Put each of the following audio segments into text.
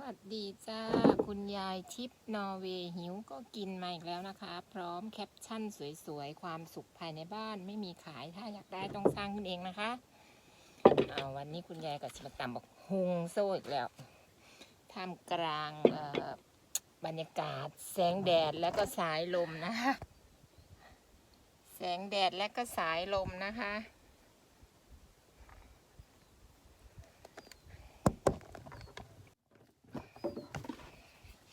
วัสดีจ้า คุณยายทิพย์นอร์เวย์หิวก็กินมาอีกแล้วนะคะ พร้อมแคปชั่นสวยๆ ความสุขภายในบ้านไม่มีขายถ้าอยากได้ต้องสร้างขึ้นเองนะคะเอาวันนี้คุณยายก็จะมาตำบอกฮุงโซ่อีกแล้วท่ามกลางบรรยากาศ แสงแดดและก็สายลมนะคะ แสงแดดและก็สายลมนะคะ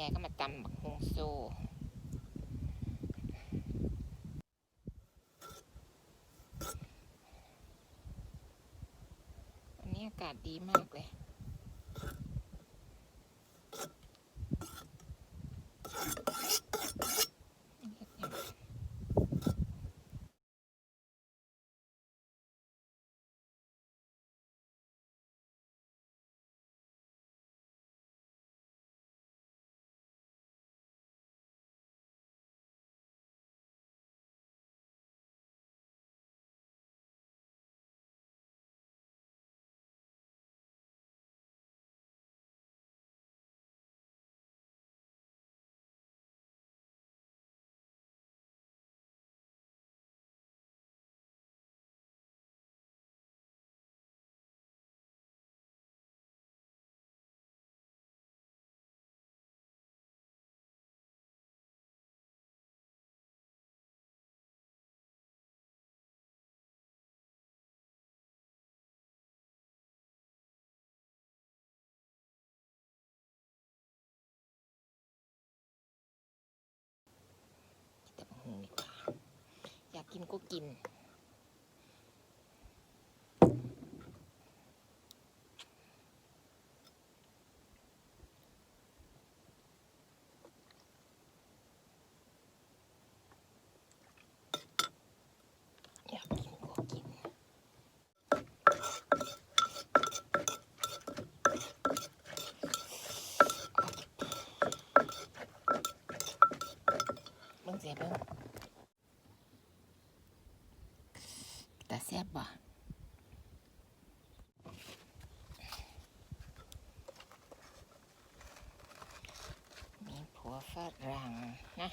ยายก็มาตำบักฮงโซ วันนี้อากาศดีมากเลย แต่บักฮงดีกว่าอยา กินก็กิน อยากกินก็กิน เบิ่งเสียเบิ่งตาแซ่บบ่มีผัวฝรั่งนะ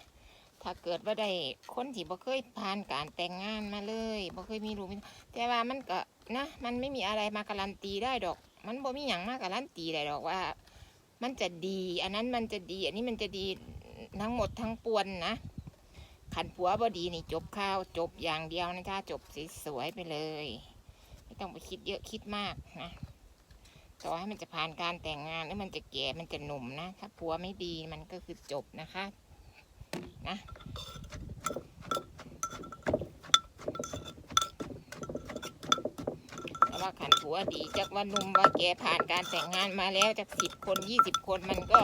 ถ้าเกิดว่าได้คนที่บ่เคยผ่านการแต่งงานมาเลยบ่เคยมีลูกมีแต่ว่ามันก็นะมันไม่มีอะไรมาการันตีได้ดอก มันบ่มีหยังมาการันตีได้ดอกว่า มันจะดี อันนั้นมันจะดี อันนี้มันจะดีทั้งหมดทั้งปวงนะขันผัวบ่ดีนี่จบข้าวจบอย่างเดียวนะจ๊ะจบสวยๆไปเลย ไม่ต้องไปคิดเยอะคิดมากนะต่อให้มันจะผ่านการแต่งงานหรือมันจะแก่มันจะหนุ่มนะ ถ้าผัวไม่ดีมันก็คือจบนะคะ นะแต่ว่าขันผัวดีจากว่านุ่มว่าแกผ่านการแต่งงานมาแล้วจากสิบคนยี่สิบคนมันก็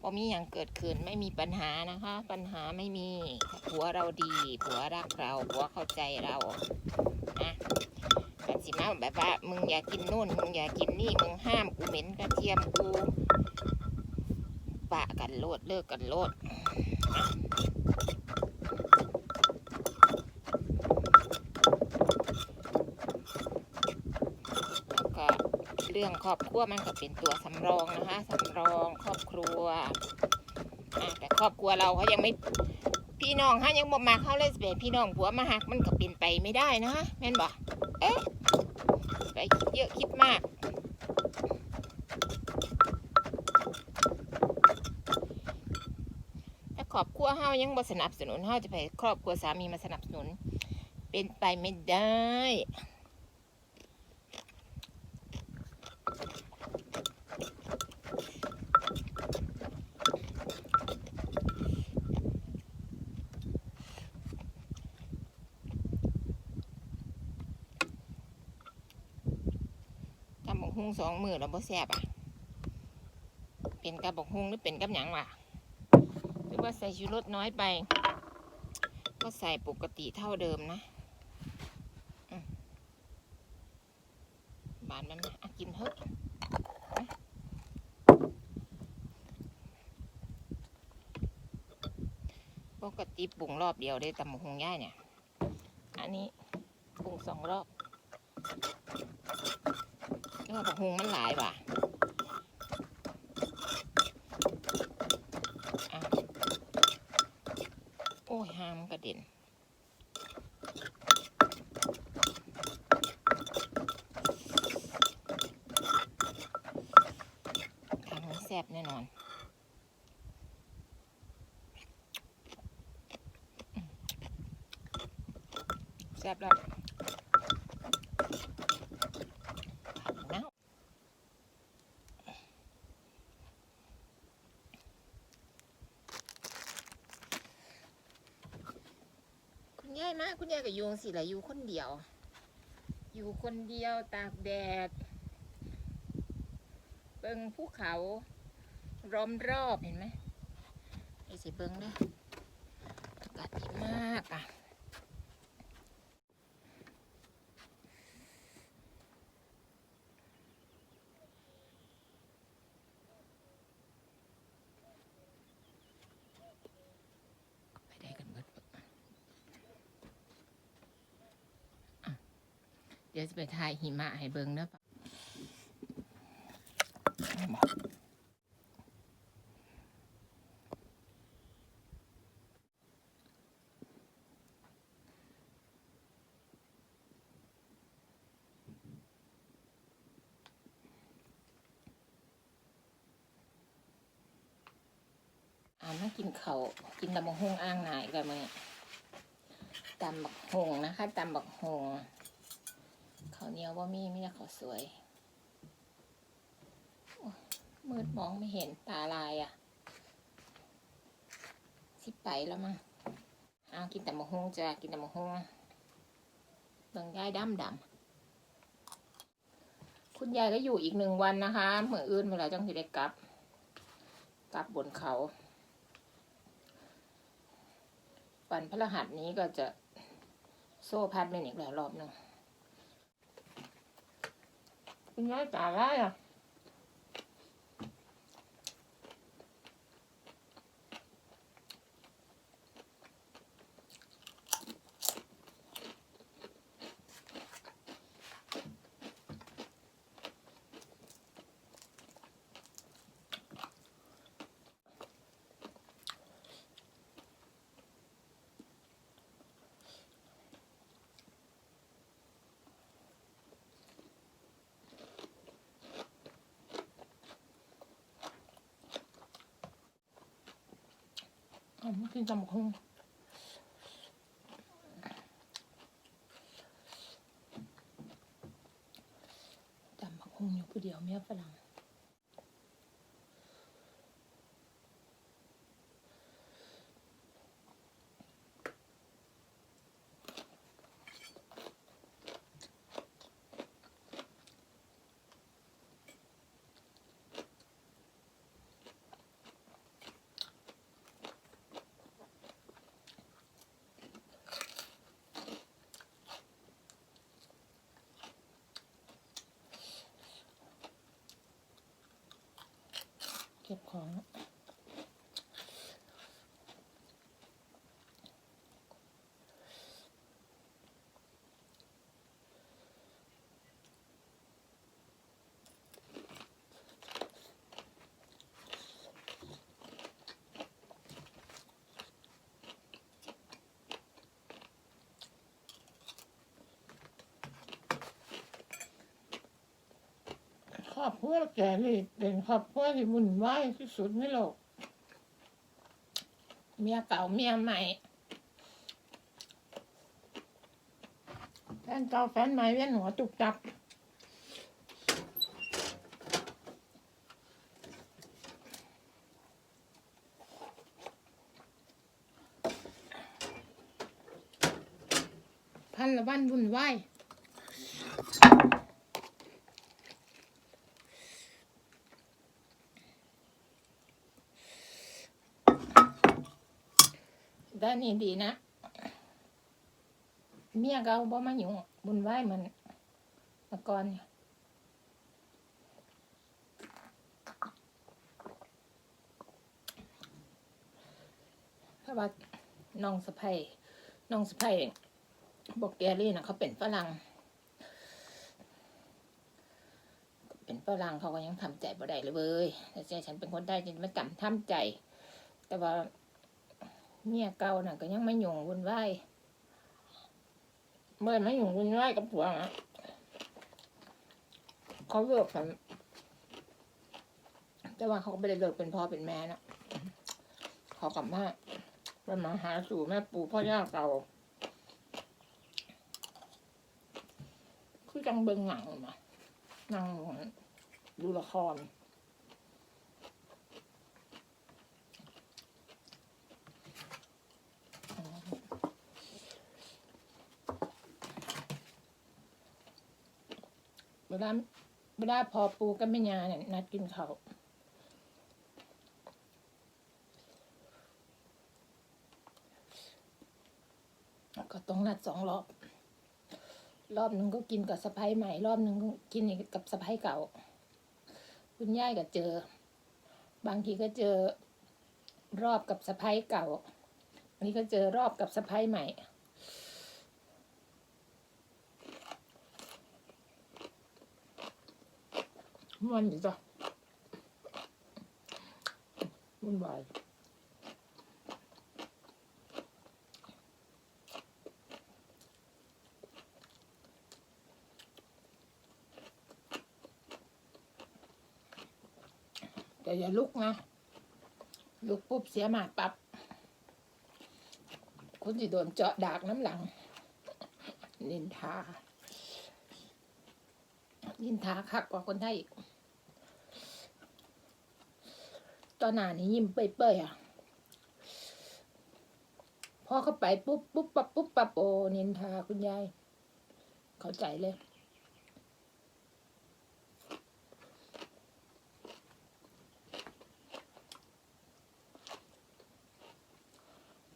พอมีอย่างเกิดขึ้นไม่มีปัญหานะคะ ปัญหาไม่มีผัวเราดีผัวรักเราผัวเข้าใจเรานะกันสิมาแบบว่ามึงอย่ากินนู่นมึงอย่ากินนี่มึงห้ามกูเหม็นกระเทียมกู ปะกันโลดเลิกกันโลดแล้วก็เรื่องครอบครัวมันก็เป็นตัวสำรองนะคะสำรองครอบครัวแต่ครอบครัวเราเขายังไม่พี่น้องเขายังบ่มาเข้าเลยสเป็นพี่น้องผัวมาหักมันก็เป็นไปไม่ได้นะแม่นบ่เอ๊ะไปคิดเยอะคิดมาก ครอบครัวเฮายังบ่สนับสนุนเฮาจะไปครอบครัวสามีมาสนับสนุน เป็นไปไม่ได้บกฮุ้งสองมือแล้วบ่แซบอะ เป็นกระบอกหุ้งหรือเป็นกับหยังวะ รือว่าใส่ชูรสน้อยไป ก็ใส่ปกติเท่าเดิมนะบานมันไหมอะกินเถอะปกติปรุงรอบเดียวได้ตำบักฮุงย่ายเนี่ย อันนี้ปรุงสองรอบแล้วบักฮุงมันหลายว่ะโอ้ยหามน กระเด็น ทางนี้แซ่บแน่นอนแซ่บแล้วผัดเน่าคุณยายมา คุณยายกับยูงสิแหละอยู่คนเดียว อยู่คนเดียวตากแดด เบิงภูเขาล้อมรอบเห็นไหมไอ้สิเบิงเด้ออากาศดีมากอะ ไปได้กันเบิดอะ เดี๋ยวจะไปถ่ายหิมะให้เบิงเด้อปะอ่ามากินเขาวกินตำบักฮงอ่างหนายกันมือตำบักฮงนะคะตำบักฮงข้าวเหนียวว่ามีมีแต่ข้าวสวย มืดมองไม่เห็นตาลายอะ สิไปแล้วมั้งเอากินแต่มะฮงจ้ะกินแต่มะฮงเบิ่งยายดำดำคุณยายก็อยู่อีกหนึ่งวันนะคะเมื่ออื่นเวลาจังสิได้กลับ กลับบนเขา วันพฤหัสนี้ก็จะโซ่พัดเป็นอีกหลายรอบหนึ่ง คุณยาย ผมกินตำบักหุ่งตำบักหุ่งอยู่ผู้เดียวเมียฝรั่งเก็บของ ครอบครัวแกนี่เป็นครอบครัวที่วุ่นวายที่สุดในโลก เมียเก่าเมียใหม่แฟนเก่าแฟนใหม่เวียนหัวจุกจับพันละวันวุ่นวาย แต่นี่ดีนะ เมียเก่าบ่มาอยุ่บุญไหว้เหมือนมื่อก่อนเนี่ยเพราะว่าน้องสะใภ้น้องสะใภ้บอกแกลี่นะเขาเป็นฝรั่งเป็นฝรั่งเขาก็ยังทำใจบ่ได้เลยเว้ยแต่ฉันเป็นคนได้ฉันไม่กำทำใจ แต่ว่า เมียเก่าน่ะก็ยังไม่หยุ่งวุ่นวายเมื่อไม่หยุ่งวุ่นวายกับผัวนะเขาเลิกกันแต่ว่าเขาก็ไม่ได้เลิกเป็นพ่อเป็นแม่นะเขากลับมาเป็นมาหาสู่แม่ปู่พ่อย่าเก่าคือจังเบิงหนังมานั่งดูละคร เวลาเวลาพอปูกับแม่ยาเนี่ยนัดกินเขาก็ต้องนัดสองรอบ รอบหนึ่งก็กินกับสะพ้ายใหม่ รอบหนึ่งก็กินกับสะพ้ายเก่า คุณย่ายก็เจอ บางทีก็เจอรอบกับสะพ้ายเก่า อันนี้ก็เจอรอบกับสะพ้ายใหม่ มันอยู่จ้ะมันวายแต่อย่าลุกนะ ลุกปุ๊บเสียหมาปับ คุณจะโดนเจาะดากน้ำหลัง นินทา นินทาคักกว่าคนไทยอีก ตอนหน้านี้ยิ้มเปื่อยๆอะพอเข้าไปปุ๊บปุ๊บปั๊บปุ๊บปั๊บโอนินทาคุณยาย เข้าใจเลย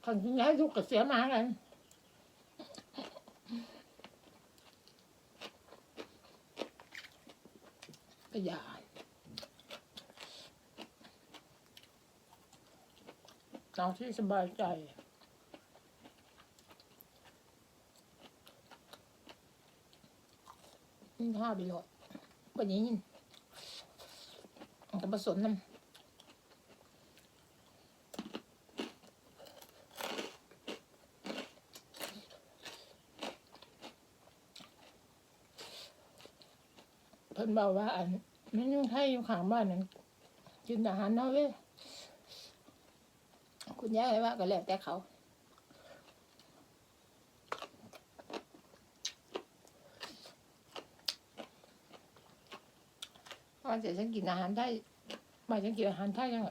คนคุณยายลูกกับเสียหมากันก็อย่า เอาที่สบายใจ นี่ข้าวไปหลดวันนี้ยินมันก็ผสมน้ำเพิ่นบอกว่าอันมันยังไทยอยู่ข้างบ้านนั้นกินอาหารเนาะเว้ย คุณย่าเลยว่าก็แล้วแต่เขาพอเสร็จฉันกินอาหารได้มาฉันกินอาหารไทยยัง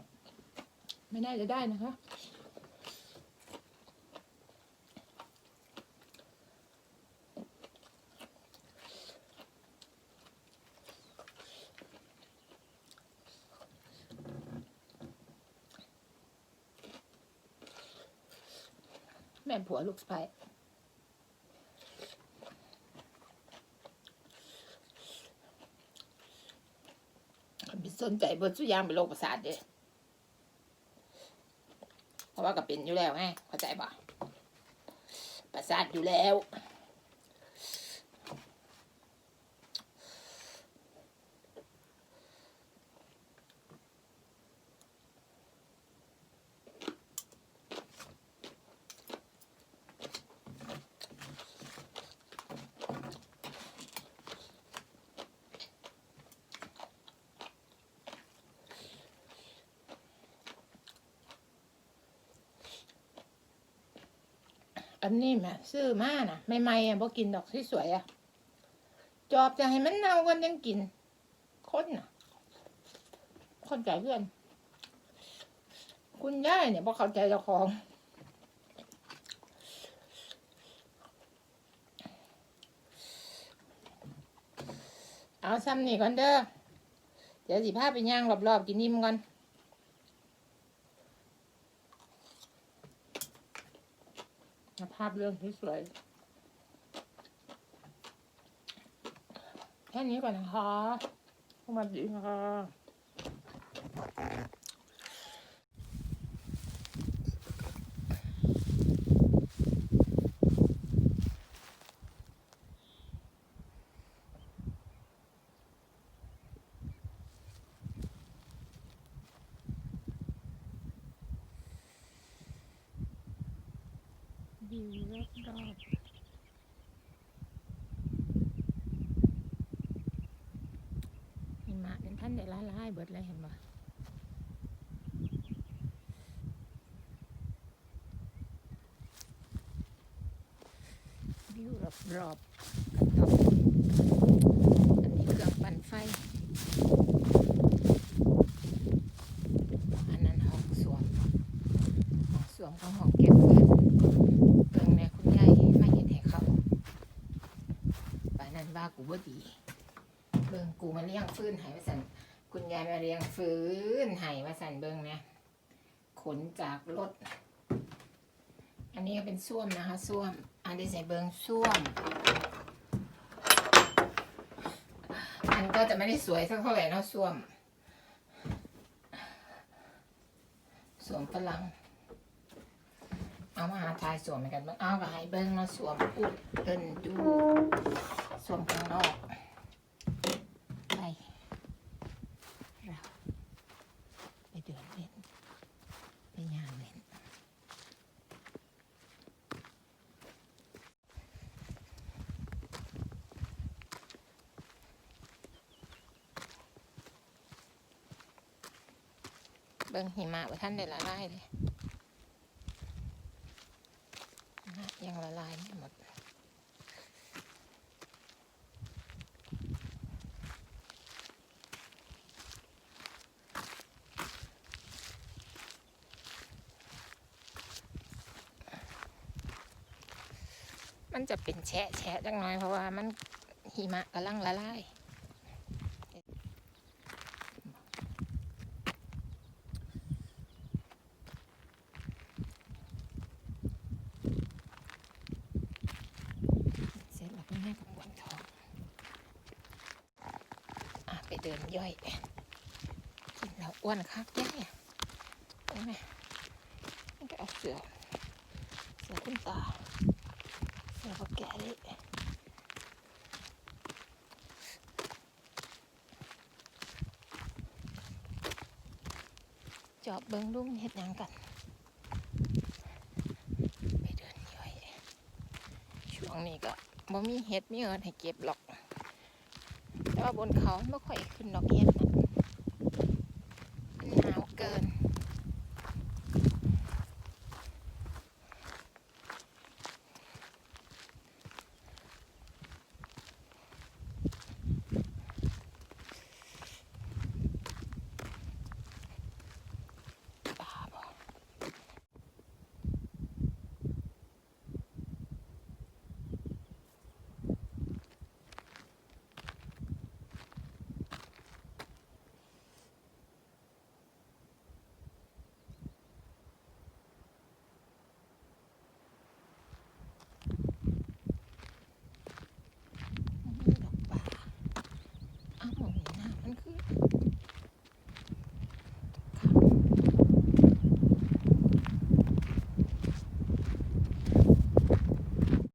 ไม่น่าจะได้นะคะ แม่ผัวลูกสะใภ้สนใจบนสุยางเป็นโรคประสาทเด้เพราะว่าก็เป็นอยู่แล้วไงเข้าใจป่ะประสาทอยู่แล้ว อันนี้แม่ซื้อมาน่ะใหม่ๆอะบ่กินดอกที่สวยๆอะ จอบจะให้มันเน่ากันยังกินคนน่ะ คนใจเพื่อน คุณย่ายเนี่ยบ่เข้าใจเจ้าของเอาซ้ำนี่ก่อนเด้อ เดี๋ยวสิพาไปย่างรอบๆกินนิ่มก่อน ภาพ เรื่องสวยแค่นี้ก่อนนะคะสวัสดีค่ะ วิวรอบรอบหิมะเป็นท่านเดละลายเบิดเลยเห็นปะวิวรอบรอบกระทบมอันนี้เครื่องปั่นไฟ อันนั้นห้องสวมห้องสวมของห้องเก็บเงิน เบิ่งแม่คุณยายมาเห็นให้เขาป่านนั้นว่า กูบ่ดีเบิ่งกูมาเลี้ยงฟื้นห้ว่าสั่นคุณยายมาเลี้ยงฟื้นห้ว่าสั่นเบิ่งนี่ยขนจากรถ อันนี้ก็เป็นส้วมนะคะส้วมอันนี้ใส่เบิ่งส้วมอันก็จะไม่ได้สวยสักเท่าไหร่เนาะส้วมสวมฝรั่ง เอามาหาทายสวมเหมือนกันเบ้างเอาก็ให้เบิ้งมาสวมอุดเดินดูสวมข้างนอกไปเราไปเดินเล่นไปย่างเล่นเบิ้งหิมะว่าท่านได้ละลายเลย นะยังละลายไม่หมด มันจะเป็นแฉะแฉะจังน้อยเพราะว่ามันหิมะกำลังละลาย เสร็จแล้วก็แม่ก็ปวดท้องอะไปเดินย่อย กินแล้วอ้วนคักแย่เห็นไหมนี่ก็เอาเสือ เสือขึ้นตา เสือพอแก่เลย จอบเบิ้งลุงเฮ็ดยังกัน ไปเดินย่อย ช่วงนี้ก็บ่มีเห็ดมีเอินให้เก็บหรอก แต่ว่าบนเขาไม่ค่อยขึ้นดอกเห็ดนะ